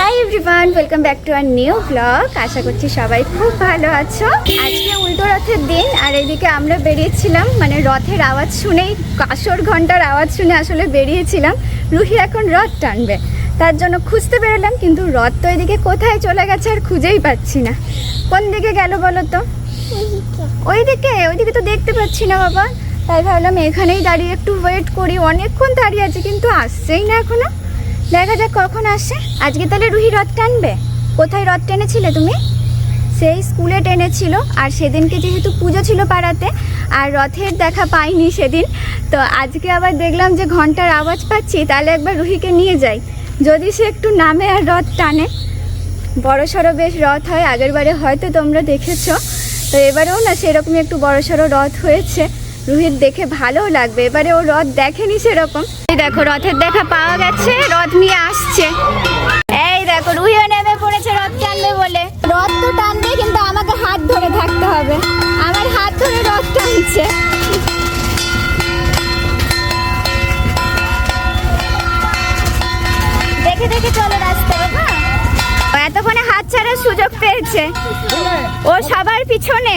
Hi everyone welcome back to our new blog আশা করছি সবাই খুব ভালো আছো। আজকে উল্টো রথের দিন আর এদিকে আমরা বেরিয়েছিলাম মানে রথের আওয়াজ শুনেই কাসর ঘণ্টার আওয়াজ শুনে আসলে বেরিয়েছিলাম। রুহি এখন রথ টানবে। তার জন্য খুঁজতে বেরোলাম কিন্তু রথ তো এদিকে কোথায় চলে গেছে আর খুঁজেই পাচ্ছি না। কোন দিকে গেল বলো তো? ওইদিকে। ওইদিকে তো দেখতে পাচ্ছি না বাবা। তাই ভাবলাম এখানেই দাঁড়িয়ে একটু ওয়েট করি। অনেকক্ষণ দাঁড়িয়ে আছে কিন্তু আসছেই না এখনও। দেখা যাক কখন আসে। আজকে তাহলে রুহি রথ টানবে? কোথায় রথ টেনেছিলে তুমি? সেই স্কুলে টেনেছিল, আর সেদিনকে যেহেতু পুজো ছিল পাড়াতে, আর রথের দেখা পাইনি সেদিন, তো আজকে আবার দেখলাম যে ঘণ্টার আওয়াজ পাচ্ছি, তাহলে একবার রুহিকে নিয়ে যাই। যদি সে একটু নামে আর রথ টানে। বড় সড়ো বেশ রথ হয় আগের বারে হয়তো তোমরা দেখেছ, তো এবারেও না সেরকমই একটু বড় সড়ো রথ হয়েছে। রুহির দেখে ভালোও লাগবে। এবারে ও রথ দেখেনি সেরকম। এই দেখো রথের দেখা পাওয়া গেছে রথ নিয়ে আসছে। এই দেখো রুহিও নেমে পড়েছে রথ টানবে বলে। রথ তো টানবে কিন্তু আমাকে হাত ধরে থাকতে হবে। আমার হাত ধরে রথ টানছে। দেখে দেখে চলো ও এতক্ষণে হাত ছাড়ার সুযোগ পেয়েছে। ও সবার পিছনে।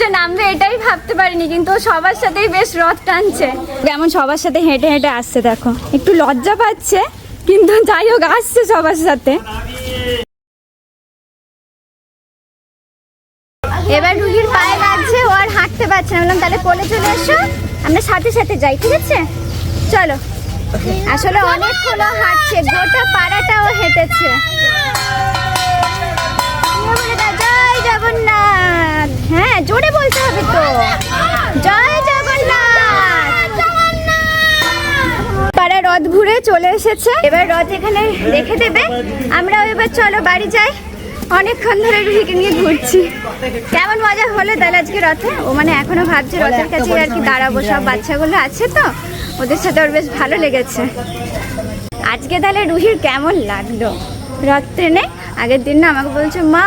যে নামবে এটাই ভাবতে পারিনি, কিন্তু সবার সাথেই বেশ রথ টানছে। কেমন সবার সাথে হেঁটে হেঁটে আসছে, দেখো। একটু লজ্জা পাচ্ছে, কিন্তু যাই হোক, আসছে সবার সাথে। এবার রুহির পায়ে লাগছে, ও আর হাঁটতে পারছে না। বললাম, তাহলে কোলে চলে এসো, আমরা সাথে সাথে যাই, ঠিক আছে? চলো। আসলে অনেকক্ষণ হাঁটছে, গোটা পাড়াটাও হেঁটেছে। জগন্নাথ। হ্যাঁ জোরে বলতে হবে তো। জয় জগন্নাথ। পাড়া রথ ঘুরে চলে এসেছে। এবার রথ এখানে রেখে দেবে। আমরাও এবার চলো বাড়ি যাই। অনেকক্ষণ ধরে রুহিকে নিয়ে ঘুরছি। কেমন মজা হলো তাহলে আজকে রথে? ও মানে এখনও ভাবছে রথের কাছে আর কি দাঁড়াবো। সব বাচ্চাগুলো আছে তো? ওদের সাথে ওর বেশ ভালো লেগেছে। আজকে তাহলে রুহির কেমন লাগল? রথ ট্রেনে আগের দিন না আমাকে বলছে মা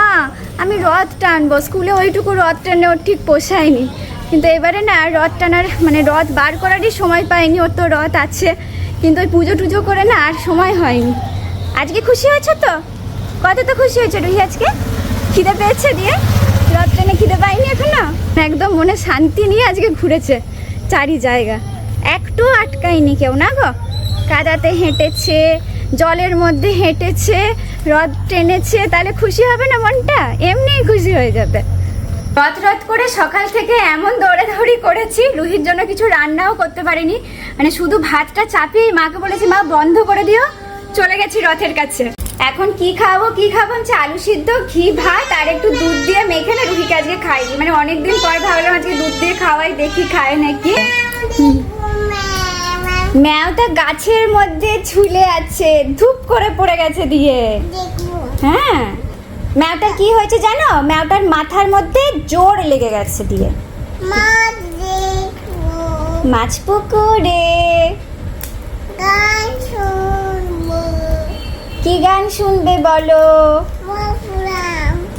আমি রথ টানবো। স্কুলে ওইটুকু রথ টানে ওর ঠিক পোষায়নি। কিন্তু এবারে না, রথ টানার মানে রথ বার করারই সময় পাইনি। ওর তো রথ আছে। কিন্তু ওই পুজো টুজো করে না আর সময় হয়নি। আজকে খুশি হয়েছে তো? কত তো খুশি হয়েছে রুহি আজকে? খিদে পেয়েছে দিয়ে? রথ ট্রেনে খিদে পাইনি এখনও? একদম মনে শান্তি নিয়ে আজকে ঘুরেছে। চারি জায়গা। একটু আটকায়নি কেউ, না গো? কাদাতে হেঁটেছে, জলের মধ্যে হেঁটেছে রথ টেনেছে, তাহলে খুশি হবে না মনটা? এমনিই খুশি হয়ে যাবে। রথ রথ করে সকাল থেকে এমন দৌড়াদৌড়ি করেছি, রুহির জন্য কিছু রান্নাও করতে পারিনি। মানে শুধু ভাতটা চাপিয়ে মাকে বলেছি, মা, বন্ধ করে দিও, চলে গেছি রথের কাছে। এখন কি খাব কি খাব? হচ্ছে আলু সিদ্ধ, ঘি, ভাত, আর একটু দুধ দিয়ে মেখে না রুহিকে আজকে খাইনি। মানে অনেকদিন পর ভাবলাম, আজকে দুধ দিয়ে খাওয়াই, দেখি খায় নাকি। ম্যাওটা গাছের মধ্যে ঝুলে আছে ধূপ করে পড়ে গেছে দিয়ে। হ্যাঁ। ম্যাওটার কি হয়েছে জানো? ম্যাওটার মাথার মধ্যে জোর লেগে গেছে দিয়ে। মাছ পুকুরে। কি গান শুনবে বলো?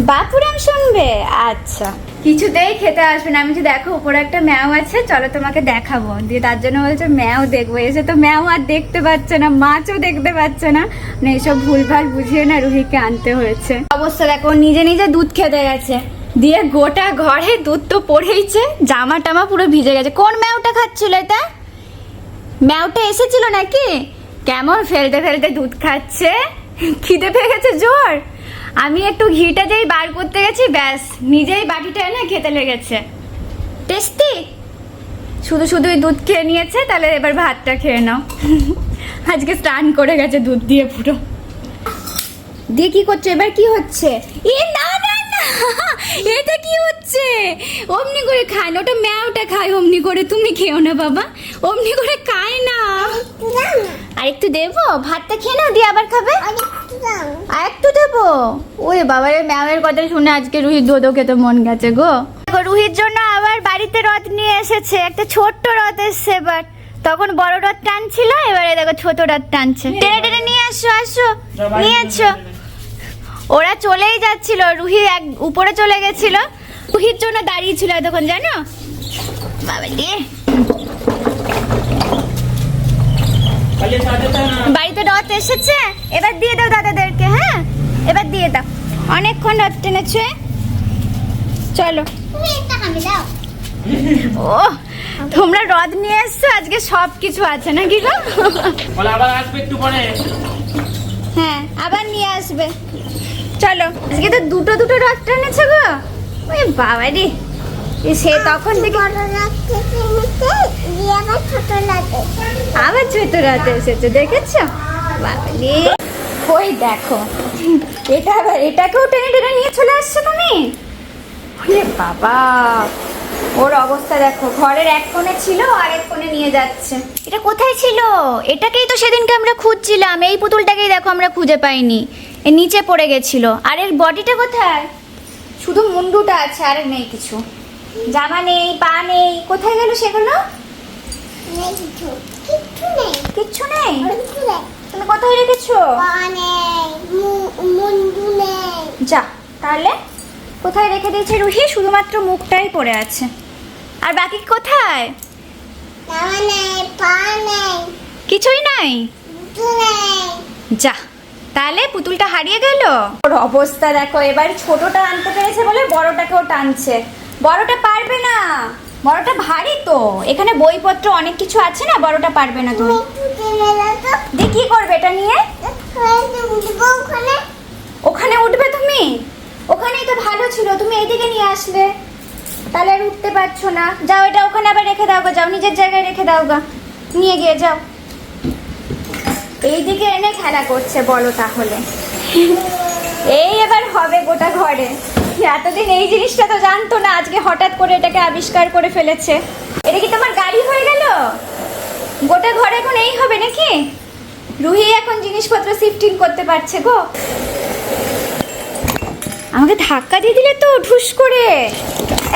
বাপুরাম শুনবে? আচ্ছা। কিছুতেই খেতে আসবে না। আমি যে দেখো, উপরে একটা ম্যাও আছে, চলো তোমাকে দেখাবো। দিয়ে তার জন্য বলছে, ম্যাও দেখব। এসে তো ম্যাও আর দেখতে পাচ্ছে না, মাছও দেখতে পাচ্ছে না। মানে এসব ভুলভাল বুঝিয়ে না রুহিকে আনতে হয়েছে। অবস্থা দেখো নিজে নিজে দুধ খেতে গেছে। দিয়ে গোটা ঘরে দুধ তো পড়েইছে, জামা টামা পুরো ভিজে গেছে। কোন ম্যাওটা খাচ্ছিল এটা? ম্যাওটা এসেছিল নাকি? কেমন ফেলতে ফেলতে দুধ খাচ্ছে? খিদে পেয়ে গেছে জোর? আমি একটু ঘিটা যেই বার করতে গেছি ব্যাস নিজেই বাটিটা এনে খেতে লেগেছে। টেস্টি? শুধু শুধু ওই দুধ খেয়ে নিয়েছে তাহলে এবার ভাতটা খেয়ে নাও। আজকে স্নান করে গেছে দুধ দিয়ে পুরো। দিয়ে কি করছ? এবার কি হচ্ছে? এ না না না! এটা কি হচ্ছে? অমনি করে খায় না, ওটা ম্যাওটা খায় অমনি করে, তুমি খেও না বাবা। অমনি করে খায় না। আর একটু দেবো? ভাতটা খেয়ে নাও, দিয়ে আবার খাবে? আর একটু দেবো? ওই বাবা রে ম্যামের কথা শুনে আজকে রুহির দোদো খেতে মন গেছে গো। রুহির জন্য আবার বাড়িতে রথ নিয়ে এসেছে, একটা ছোট্ট রথ এসছে এবার। তখন বড় রথ টানছিল, এবারে দেখো ছোট রথ টানছে। টেনে টেনে নিয়ে আসো আসো, নিয়ে আসো ওরা চলেই যাচ্ছিল, রুহি এক উপরে চলে গেছিল। রুহির জন্য দাঁড়িয়ে ছিল এতক্ষণ জানো? বাবা দিয়ে বাড়িতে রথ এসেছে? এবার দিয়ে দাও দাদাদেরকে হ্যাঁ? এবার দিয়ে দাও। অনেকক্ষণ রথ টেনেছে। চলো। ও তোমরা রথ নিয়ে এসছো? আজকে সব কিছু আছে নাকি গো? আবার আসবে একটু পরে। হ্যাঁ আবার নিয়ে আসবে। চলো আজকে তো দুটো দুটো রথ টেনেছে গো। বাবা রে। সে তখন থেকে আবার ছোট রাতে। এসেছে দেখেছ? বাবা রে। ওই দেখো? এটা আবার এটাকেও টেনে টেনে নিয়ে চলে আসছো তুমি? বাবা। ওর অবস্থা দেখো ঘরের এক কোণে ছিল আর এক কোণে নিয়ে যাচ্ছে। এটা কোথায় ছিল? এটাকেই তো সেদিনকে আমরা খুঁজছিলাম এই পুতুলটাকেই দেখো আমরা খুঁজে পাইনি। এ নিচে পড়ে গেছিল। আর এর বডিটা কোথায়? শুধু মুন্ডুটা আছে আর নেই কিছু। জামা নেই পা নেই কোথায় গেল সেগুলো? কিচ্ছু নেই। তুমি কোথায় রেখেছো? যা তাহলে কোথায় রেখে দিয়েছে রুহি? শুধুমাত্র মুখটাই পড়ে আছে। আর বাকি কোথায়? কিছুই নাই। যা তাহলে পুতুলটা হারিয়ে গেল। ওর অবস্থা দেখো, এবার ছোটটা আনতে পেরেছে বলে বড়টাকেও টানছে। বড়টা পারবে না। বড়টা ভারী তো। এখানে বইপত্র অনেক কিছু আছে না, বড়টা পারবে না তুমি। কি করবে এটা নিয়ে? ওখানে উঠবে তুমি? ওখানেই তো ভালো ছিল, তুমি এইদিকে নিয়ে আসলে। তাহলে আর উঠতে পারছ না। যাও এটা ওখানে আবার রেখে দাও গা, যাও, নিজের জায়গায় রেখে দাও গা। নিয়ে গিয়ে যাও। এইদিকে এনে খেলা করছে, বলো তাহলে। এই এবার হবে গোটা ঘরে। এতদিন এই জিনিসটা তো জানতো না, আজকে হঠাৎ করে এটাকে আবিষ্কার করে ফেলেছে। এটা কি তোমার গাড়ি হয়ে গেল? গোটা ঘরে এখন এই হবে নাকি? রুহি এখন জিনিসপত্র শিফটিং করতে পারছে গো। আমাকে ধাক্কা দিয়ে দিলে তো ঢুস করে।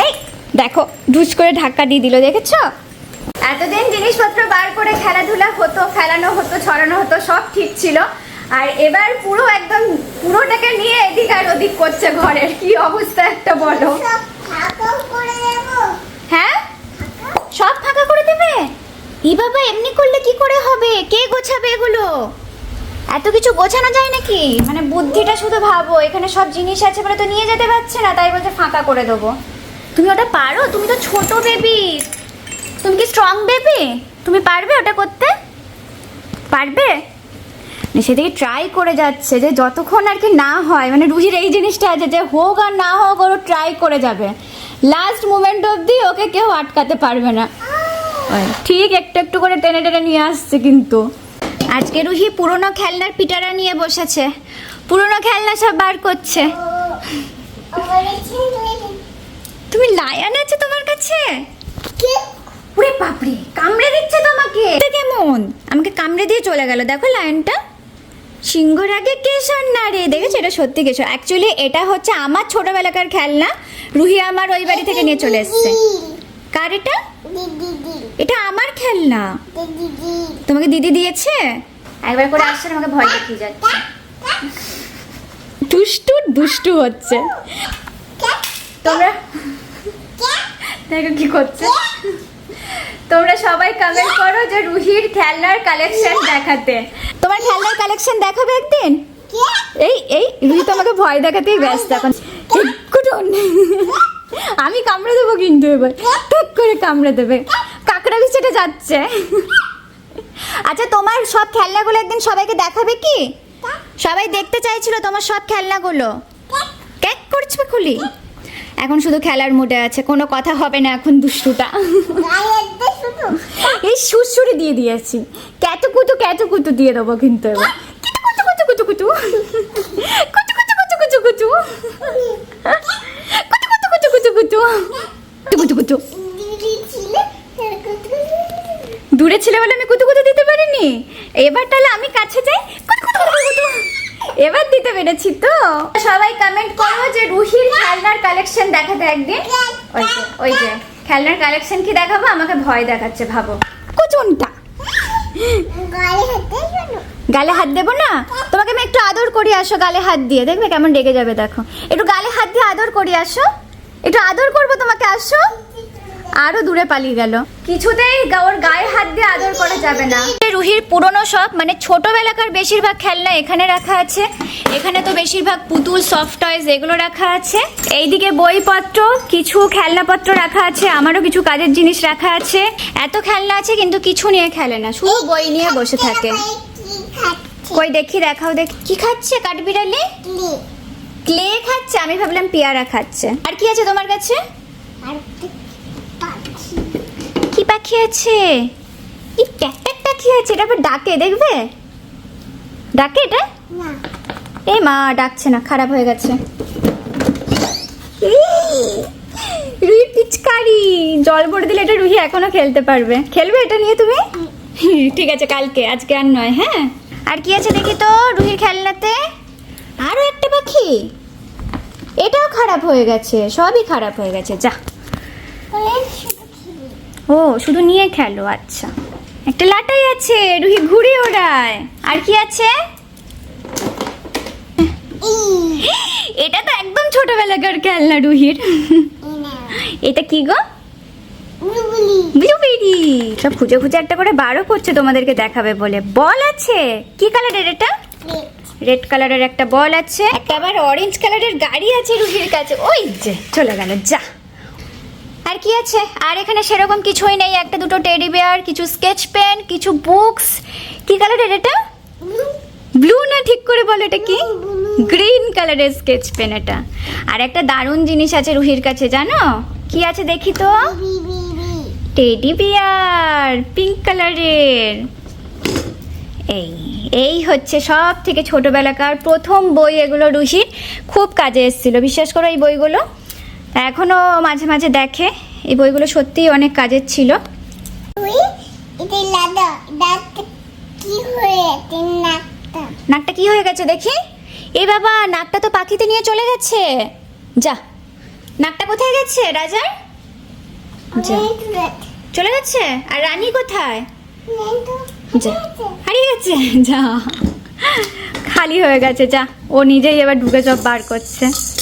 এই, দেখো, ঢুস করে ধাক্কা দিয়ে দিল, দেখেছ? এতদিন জিনিসপত্র বার করে খেলাধুলা হতো ফেলানো হতো ছড়ানো হতো সব ঠিক ছিল। আর এবার পুরো একদম পুরোটাকে নিয়ে এদিক আর ওদিক করছে ঘরের। কি অবস্থা একটা বলো? হ্যাঁ? সব ফাঁকা করে দেবে? ই বাবা এমনি করলে কি করে হবে? কে গোছাবে এগুলো? এত কিছু গোছানো যায় নাকি? মানে বুদ্ধিটা শুধু ভাবো এখানে সব জিনিস আছে বলে তো নিয়ে যেতে পারছে না তাই বলছে ফাঁকা করে দেবো। তুমি ওটা পারো? তুমি তো ছোট বেবি তুমি কি স্ট্রং বেবি তুমি পারবে ওটা করতে? পারবে? সেদিকে ট্রাই করে যাচ্ছে যে যতক্ষণ আর কি না হয় মানে রুহির এই জিনিসটা আছে যে হোক আর না হোক ওর ট্রাই করে যাবে। লাস্ট মোমেন্ট অবধি ওকে কেউ আটকাতে পারবে না। ঠিক একটু একটু করে টেনে টেনে নিয়ে আসছে কিন্তু। আজকে রুহি পুরনো খেলনার পিটারা নিয়ে বসেছে। পুরনো খেলনা সব বার করছে। তুমি লায়ান আছে তোমার কাছে? ওরে বাপরে, কামড়ে দিচ্ছে তোমাকে এটা কেমন? আমাকে কামড়ে দিয়ে চলে গেল। দেখো লায়নটা সিংহর আগে কেশর না রে। দেখেছ? এটা সত্যি কেশর। অ্যাকচুয়ালি এটা হচ্ছে আমার ছোটবেলাকার খেলনা। রুহি আমার ওই বাড়ি থেকে নিয়ে চলে এসছে। কার এটা? এটা আমার খেলনা। তোমাকে দিদি দিয়েছে? একবার করে আসছে আমাকে ভয় দেখিয়ে যাচ্ছে। দুষ্টু দুষ্টু হচ্ছে। তোমরা? দেখো কি করছে। তোমরা সবাই কমেন্ট করো যে রুহির খেলনার কালেকশন দেখাতে। তোমার খেলনার কালেকশন দেখাবে একদিন? এই এই রুহি তোমাকে ভয় দেখাতেই ব্যস্ত এখন। কুটুন। আমি কামড়ে দেবো কিন্তু এবার। ঠিক করে কামড়ে দেবে। কাকড়া বিছেটে যাচ্ছে। আচ্ছা তোমার সব খেলনাগুলো একদিন সবাইকে দেখাবে কি? সবাই দেখতে চাইছিল তোমার সব খেলনাগুলো। ক্যাক করছে খুলি? এখন শুধু খেলার মুডে আছে কোনো কথা হবে না এখন দুষ্টুটা। এই সুরসুরি দিয়ে দিয়েছি। ক্যাটু কুতু ক্যাটু কুতু দিয়ে দেবো কিন্তু এবার। কুতু কুতু কুতু কুতু কুতু কুতু কুতু কুতু কুতু কুতু কুতু কুতু কুতু কুতু কুতু কুতু কুতু দূরে ছিল বলে আমি কুতু কুতু দিতে পারিনি? এবার তাহলে আমি কাছে যাই। এবার দিতে পেরেছি তো। সবাই কমেন্ট করো যে রুহির খেলনার কালেকশন দেখাতে একদিন। ওই যে ওই যে খেলনার কালেকশন কি দেখাবো? আমাকে ভয় দেখাচ্ছে ভাবো। কুচুনটা? গালে হাত দেবো না? তোমাকে আমি একটু আদর করি আসো গালে হাত দিয়ে। দেখবে কেমন ডেকে যাবে দেখো। একটু গালে হাত দিয়ে আদর করি আসো। একটু আদর করব তোমাকে আসো। আরও দূরে পালিয়ে গেল। কিছুতেই ওর গায়ে হাত দিয়ে আদর করা যাবে না। রুহির পুরনো সব মানে ছোটবেলাকার বেশিরভাগ খেলনা এখানে রাখা আছে। এখানে তো বেশিরভাগ পুতুল সফট টয়েস এগুলো রাখা আছে। এইদিকে বইপত্র কিছু খেলনাপত্র রাখা আছে আমারও কিছু কাজের জিনিস রাখা আছে। এত খেলনা আছে কিন্তু কিছু নিয়ে খেলে না শুধু বই নিয়ে বসে থাকে। কই দেখি দেখাও দেখ কি খাচ্ছে কাঠবিড়ালি ক্লে খাচ্ছে? আমি ভাবলাম পেয়ারা খাচ্ছে। আর কি আছে তোমার কাছে? কি পাখি আছে কি ট্যাক পাখি আছে এটা আবার ডাকে দেখবে? ডাকে এটা? এ মা ডাকছে না খারাপ হয়ে গেছে। রুহি পিচকারি জল ভরে দিলে এটা রুহি এখনও খেলতে পারবে। খেলবে এটা নিয়ে তুমি? ঠিক আছে কালকে আজকে আর নয় হ্যাঁ? আর কি আছে দেখি তো রুহির খেলনাতে? আরও একটা পাখি। এটাও খারাপ হয়ে গেছে সবই খারাপ হয়ে গেছে যা। ও শুধু নিয়ে খেলো আচ্ছা। একটা লাটাই আছে রুহি ঘুরে ওড়ায়। আর কি আছে? এটা তো একদম ছোটবেলাকার খেলনা রুহির। এটা কি গো? ব্লুবেরি। সব খুঁজে খুঁজে একটা করে বারো করছে তোমাদেরকে দেখাবে বলে। বল আছে। কি কালারের এটা? রেড। কালারের একটা বল আছে। একটা আবার অরেঞ্জ কালারের গাড়ি আছে রুহির কাছে। ওই যে চলে গেল যা। আর কি আছে? আর এখানে সেরকম কিছুই নেই। একটা দুটো টেডি বেয়ার কিছু স্কেচ পেন কিছু বুকস কি কালারের এটা? ব্লু না ঠিক করে বলো এটা কি? গ্রিন কালারের স্কেচ পেন এটা। আর একটা দারুণ জিনিস আছে রুহির কাছে, জানো? কি আছে দেখি তো? টেডি বিয়ার পিঙ্ক কালারের এই এই হচ্ছে সব থেকে ছোটবেলাকার প্রথম বই এগুলো রুহির। খুব কাজে এসেছিল। বিশ্বাস করো এই বইগুলো? এখনও মাঝে মাঝে দেখে। এই বইগুলো সত্যিই অনেক কাজের ছিল। নাকটা? কি হয়ে গেছে দেখি। এ বাবা নাকটা তো পাখিতে নিয়ে চলে গেছে। যা নাকটা কোথায় গেছে রাজার? চলে গেছে? আর রানী কোথায়? যা। হারিয়ে গেছে। যা। খালি হয়ে গেছে যা। ও নিজেই এবার ঢুকে সব বার করছে।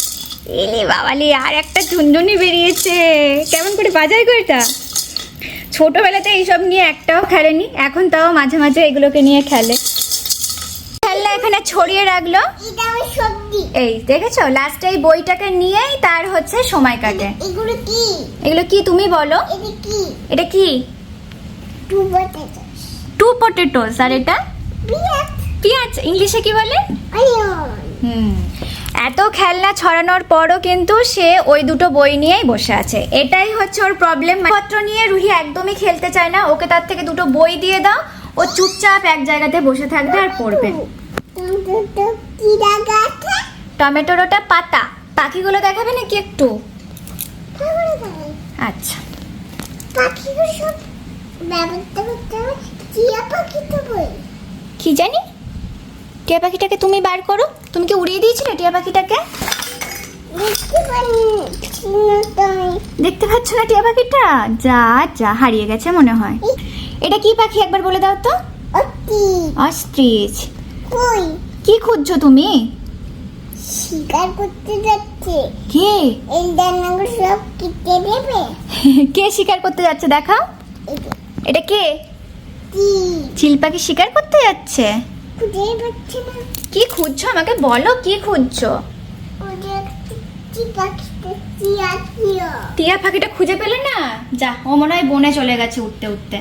এলি বাবালি আর একটা ঝুনঝুনি বেরিয়েছে। কেমন করে বাজায় গো এটা? ছোটবেলাতে এইসব নিয়ে একটাও খেলেনি এখন তাও মাঝে মাঝে এগুলোকে নিয়ে খেলে। খেলনা এখানে ছড়িয়ে রাখল। এই দেখেছ? লাস্টে এই বইটাকে নিয়েই তার হচ্ছে সময় কাটে। এগুলো কি? এগুলো কি তুমি বলো? এটা কি? টু পটেটোস আর এটা? পেঁয়াজ ইংলিশে কি বলে? হুম। এত খেলনা ছড়ানোর পরও কিন্তু সে ওই দুটো বই নিয়েই বসে আছে। এটাই হচ্ছে ওর প্রবলেম পত্র নিয়ে রুহি একদমই খেলতে চায় না। ওকে তার থেকে দুটো বই দিয়ে দাও। ও চুপচাপ এক জায়গাতে বসে থাকবে আর পড়বে। টমেটোর ওটা পাতা। পাখিগুলো দেখাবে নাকি একটু? আচ্ছা। কি জানি? টিয়া পাখিটাকে তুমি বার করো। তুমি কি উড়িয়ে দিয়েছিলে টিয়া পাখিটাকে? দেখতে পাচ্ছ না টিয়া পাখিটা? যা যা হারিয়ে গেছে মনে হয়। এটা কি পাখি একবার বলে দাও তো? অস্ট্রিচ। কি খুঁজছো তুমি? শিকার করতে যাচ্ছে। কে? এই দানাগুলো সব কেটে দেবে। কে শিকার করতে যাচ্ছে দেখাও। এটা কে? চিল পাখি শিকার করতে যাচ্ছে? কি খুঁজছো? আমাকে বলো কি খুঁজছো? টিয়া পাখিটা খুঁজে পেলে না? যা ও মনে হয় বনে চলে গেছে উঠতে উঠতে।